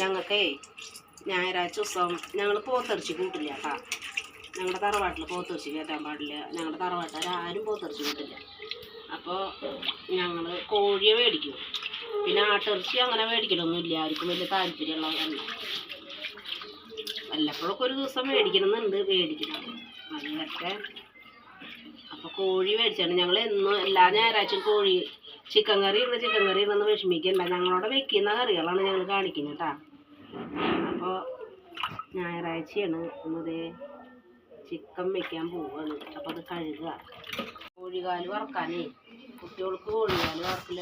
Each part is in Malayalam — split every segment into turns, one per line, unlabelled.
ഞങ്ങൾക്കേ ഞായറാഴ്ച ദിവസം ഞങ്ങൾ പോത്തിറച്ചി കൂട്ടില്ല കേട്ടോ. ഞങ്ങളുടെ തറവാട്ടിൽ പോത്തിറച്ചി കയറ്റാൻ പാടില്ല. ഞങ്ങളുടെ തറവാട്ടുകാർ ആരും പോത്തിറച്ചി കൂട്ടില്ല. അപ്പോൾ ഞങ്ങൾ കോഴിയെ മേടിക്കും. പിന്നെ ആട്ടിറച്ചി അങ്ങനെ മേടിക്കലൊന്നുമില്ല. ആർക്കും വലിയ താല്പര്യമുള്ളവരല്ല വല്ലപ്പോഴൊക്കെ ഒരു ദിവസം മേടിക്കണമെന്നുണ്ട്. മേടിക്കണം അങ്ങനെയൊക്കെ. അപ്പോൾ കോഴി മേടിച്ചാണ്. ഞങ്ങൾ എന്നും എല്ലാ ഞായറാഴ്ചയും കോഴി ചിക്കൻ കറി ഇരുന്ന് ചിക്കൻ കറി ഉണ്ടെന്ന് വിഷമിക്കണ്ട. ഞങ്ങളോട് വെക്കുന്ന കറികളാണ് ഞങ്ങൾ കാണിക്കുന്നത് കേട്ടോ. അപ്പോൾ ഞായറാഴ്ചയാണ്. ഇന്നത് ചിക്കൻ വെക്കാൻ പോവാണ്. അപ്പോൾ അത് കഴുകുക കോഴികാൽ വറക്കാനേ. കുട്ടികൾക്ക് കോഴികാൽ വറക്കൽ.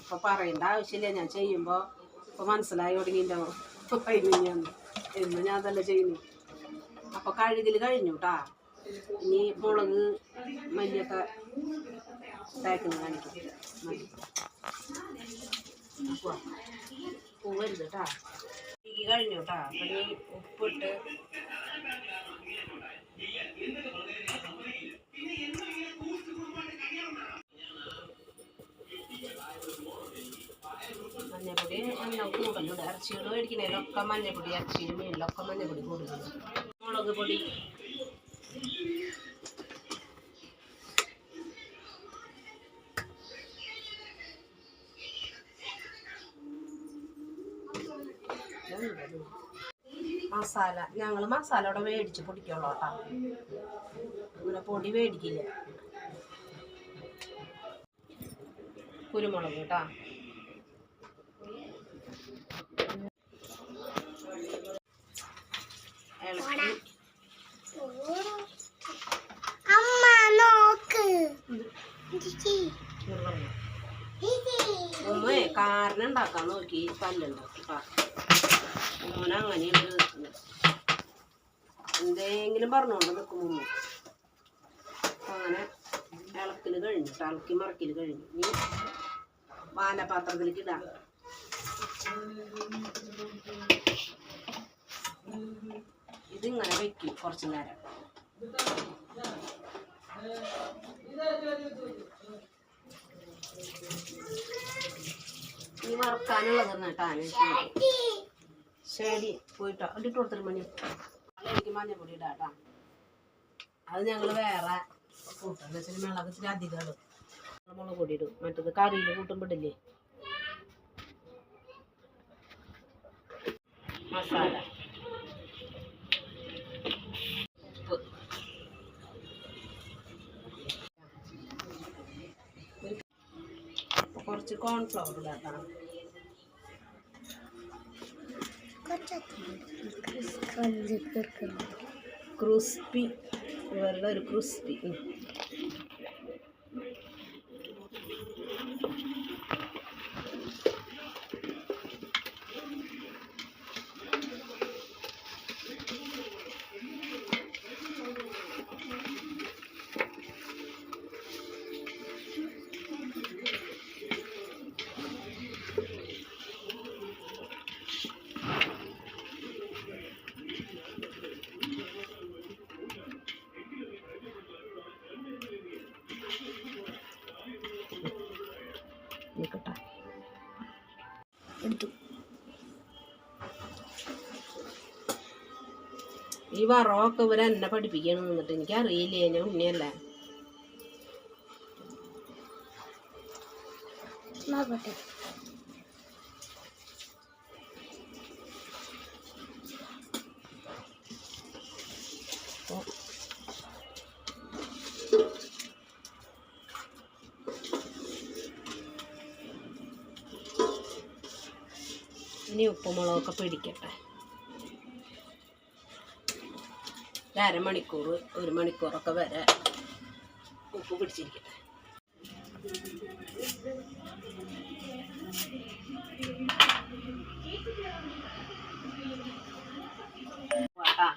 ഇപ്പോൾ പറയേണ്ട ആവശ്യമില്ല. ഞാൻ ചെയ്യുമ്പോൾ ഇപ്പോൾ മനസ്സിലായി തുടങ്ങിയിട്ടോ? ഞാൻ എന്ന് ഞാൻ അതല്ല ചെയ്യുന്നു. അപ്പോൾ കഴുകൽ കഴിഞ്ഞു കേട്ടാ ഇനി മുളക് മല്ലിയൊക്കെ തേക്കുന്നത് കാണിക്കും. അപ്പോൾ പൂവരുത് കേട്ടാ കഴുകി കഴിഞ്ഞു കേട്ടാ അപ്പം ഇനി ഉപ്പിട്ട് മഞ്ഞപ്പൊടി എണ്ണ കൂടുതലുണ്ട് ഇറച്ചികൾ മേടിക്കുന്നതിലൊക്കെ മഞ്ഞപ്പൊടി ഇറച്ചിയും മീനിലൊക്കെ മഞ്ഞപ്പൊടി കൂടുതലുണ്ട് മുളക് പൊടി. മസാല ഞങ്ങൾ മസാല ഇവിടെ മേടിച്ച് പൊടിക്കുള്ളൂ കേട്ടോ. അങ്ങനെ പൊടി മേടിക്കില്ല. കുരുമുളക് കേട്ടോ. ഉമ്മേ കാരണം ഉണ്ടാക്കാൻ നോക്കി പല്ലുണ്ടാക്കി ഉമ്മന അങ്ങനെയുണ്ട് എന്തെങ്കിലും പറഞ്ഞുകൊണ്ട് നിൽക്കും മുമ്പ് അങ്ങനെ ഇളക്കിൽ കഴിഞ്ഞു. ഇളക്കി മറക്കിൽ കഴിഞ്ഞു. ഇനി വാനപാത്രത്തിലേക്ക് ഇടാം. ഇതിങ്ങനെ വെക്കും കുറച്ചു നേരം. ഇനി വറക്കാനുള്ളത് കേട്ടാ. ശരി പോയിട്ടോ. ഇട്ട് കൊടുത്തൊരു മണി. എനിക്ക് മഞ്ഞപ്പൊടി ഇടാട്ടാ അത് ഞങ്ങൾ വേറെ കൂട്ടും എന്ന് വെച്ചാൽ മുളക് ഇച്ചിരി അധികം ഇടും. മുളക് പൊടി ഇടും. മറ്റത് കറിയിൽ കൂട്ടുമ്പോഴില്ലേ മസാല. കുറച്ച് കോൺഫ്ലവർ ഇടാട്ടാ ക്രിസ്പി ഇവരുടെ ഒരു ക്രിസ്പി. നിൽക്കട്ടെ
എടുത്തു.
ഈ വറവൊക്കെ ഇവരെ എന്നെ പഠിപ്പിക്കണം എന്നിട്ട് എനിക്ക് അറിയില്ലേ ഞാൻ ഇനി ഉപ്പുമുളകൊക്കെ പിടിക്കട്ടെ. ഒരു അരമണിക്കൂർ ഒരു മണിക്കൂറൊക്കെ വരെ ഉപ്പ് പിടിച്ചിരിക്കട്ടെ. വാട്ടാ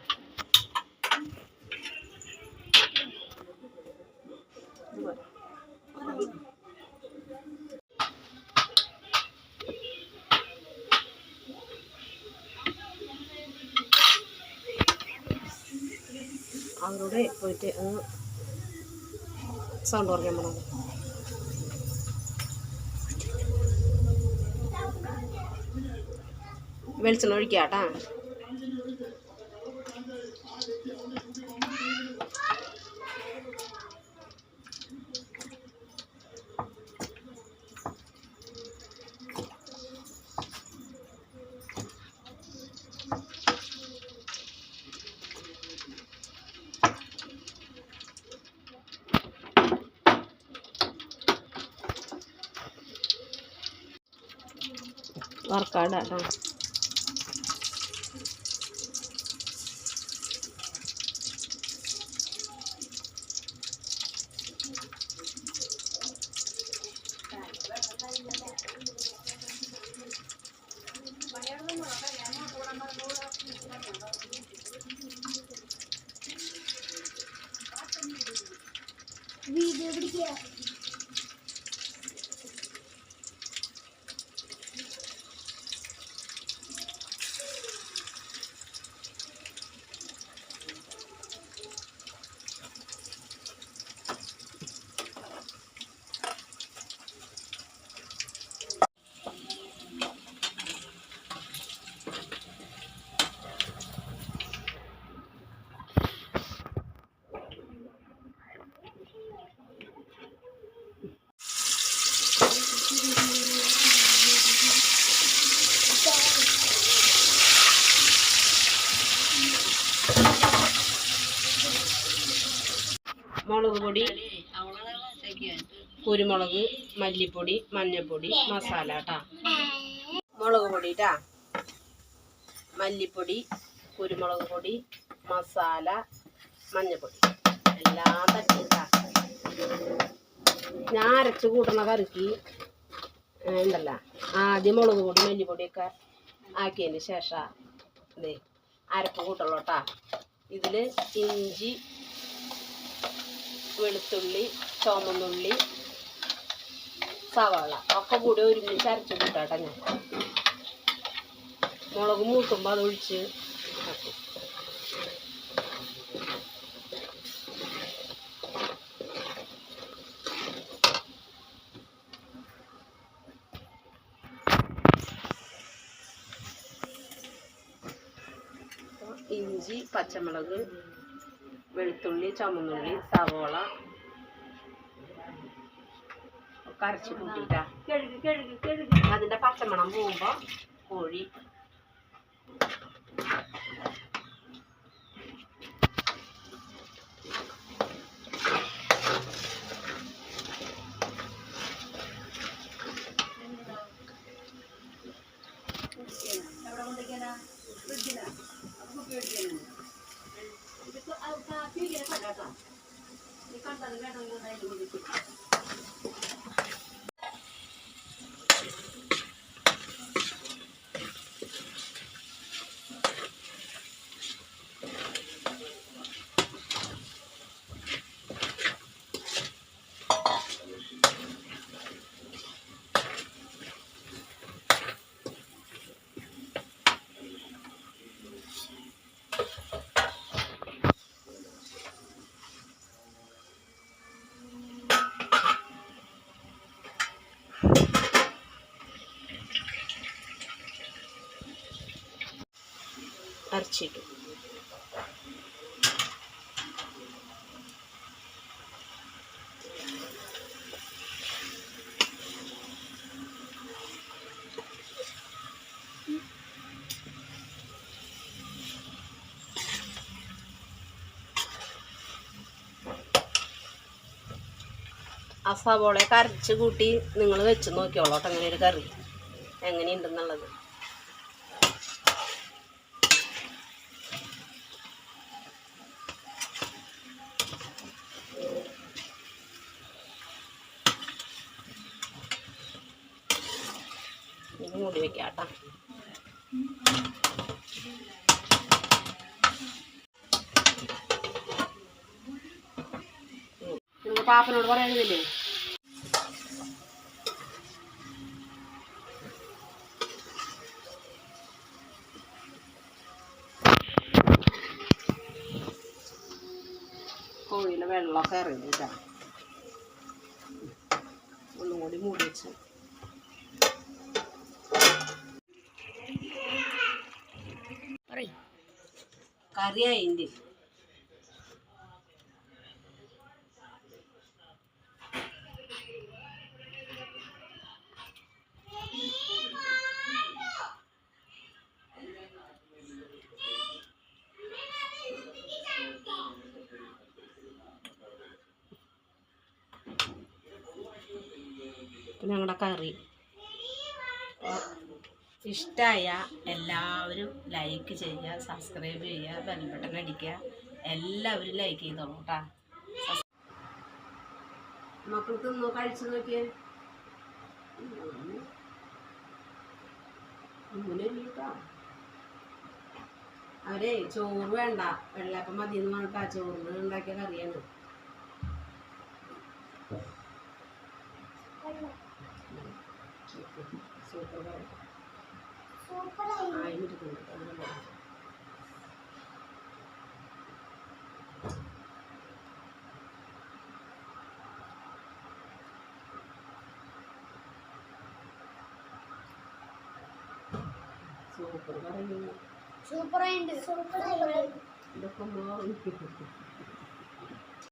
അവരോട് പോയിട്ട് ഒന്ന് സൗണ്ട് കുറയ്ക്കാൻ പറഞ്ഞത് വെളിച്ചെണ്ണ ഒഴിക്കാട്ടാ. warkada
dong वीडियो
മുളക് പൊടി കുരുമുളക് മല്ലിപ്പൊടി മഞ്ഞൾപ്പൊടി മസാല കേട്ടാ മുളക് പൊടി ട്ടാ. മല്ലിപ്പൊടി കുരുമുളക് പൊടി മസാല മഞ്ഞൾപ്പൊടി എല്ലാം തട്ടിട്ടാ ഞാൻ അരച്ച് കൂട്ടുന്ന കറിക്ക് ഉണ്ടല്ല. ആദ്യം മുളക് പൊടി മല്ലിപ്പൊടിയൊക്കെ ആക്കിയതിന് ശേഷം അതെ അരപ്പ് കൂട്ടുള്ളൂ കേട്ടാ ഇതിൽ ഇഞ്ചി വെളുത്തുള്ളി ചുമന്നുള്ളി സവാള ഒക്കെ കൂടി ഒരുമിച്ച് അരച്ച് കൂട്ടാട്ടെ ഞാൻ. മുളക് മൂക്കുമ്പോൾ അത് ഒഴിച്ച് ആക്കും. അപ്പൊ ഇഞ്ചി പച്ചമുളക് വെളുത്തുള്ളി ചുമന്നുള്ളി സവോള ഒക്കെ അരച്ച് കൂട്ടിട്ടാ. അതിന്റെ പച്ചമണം പോകുമ്പോ കോഴി അരച്ചിട്ടു ആ സവോളയൊക്കെ അരച്ച് കൂട്ടി നിങ്ങൾ വെച്ച് നോക്കിയോളോട്ടെ അങ്ങനെ ഒരു കറി. എങ്ങനെയുണ്ടെന്നുള്ളത്. ഇത് കേട്ടോ പാപ്പനോട് പറയുന്നില്ലേ കറി അതിന്റെ ഞങ്ങളുടെ കറി ഇഷ്ടമായ എല്ലാവരും ലൈക്ക് ചെയ്യുക സബ്സ്ക്രൈബ് ചെയ്യുക ബെൽ ബട്ടൺ അടിക്കുക. എല്ലാവരും ലൈക്ക് ചെയ്തോളൂ കേട്ടാ മക്കൾ തിന്നോ കഴിച്ചു നോക്കിയേ. അവരെ ചോറ് വേണ്ട. വെള്ളപ്പം മതി എന്ന് പറഞ്ഞിട്ടാ ചോറിന് ഉണ്ടാക്കിയ കറിയാണ്. സൂപ്പർ കറി
സൂപ്പറായി
ആയിരിക്കുന്നു അങ്ങനെ പോകാം. സൂപ്പർ കറി